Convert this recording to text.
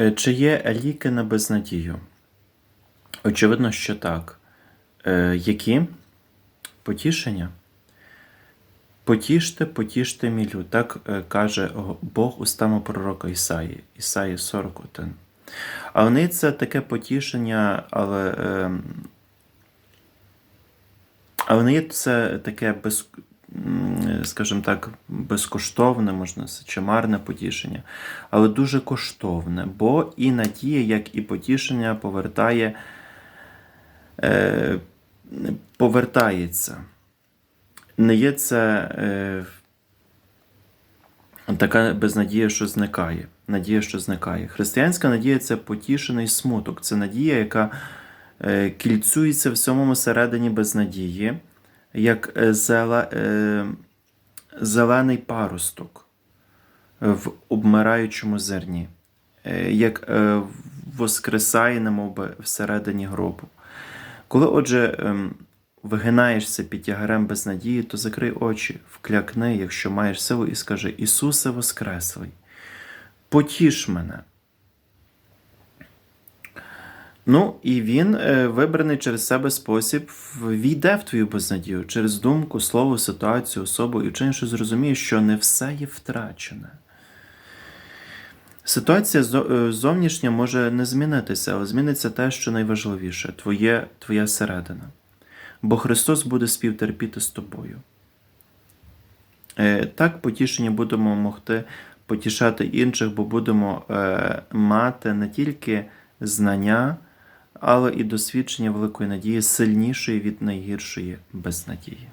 Е, Чи є ліки на безнадію? Очевидно, що так. Е, які? Потішення? Потіште, потіште мій люд. Так е, каже Бог устами пророка Ісаї, Ісаї 41. А вони це таке потішення, але, е, але це таке без, скажімо так, безкоштовне, можна с- чи марне потішення, але дуже коштовне, бо і надія, як і потішення, повертає, е, повертається. Не є це е, така безнадія, що зникає. Надія, що зникає. Християнська надія це потішений смуток. Це надія, яка е, кільцюється в самому середині безнадії, як е, е, зелений паросток в обмираючому зерні, е, як е, воскресає, немовби всередині гробу. Коли, отже, ем, вигинаєшся під тягарем безнадії, то закрий очі, вклякни, якщо маєш силу, і скажи: Ісусе Воскреслий, потіш мене. Ну, і він, е, вибраний через себе спосіб, війде в твою безнадію через думку, слово, ситуацію, особу і вчиниш, що зрозуміє, що не все є втрачене. Ситуація е, зовнішня може не змінитися, але зміниться те, що найважливіше твоє, твоя середина. Бо Христос буде співтерпіти з тобою. Е, Так потішення будемо могти потішати інших, бо будемо мати не тільки знання, але і досвідчення великої надії, сильнішої від найгіршої безнадії.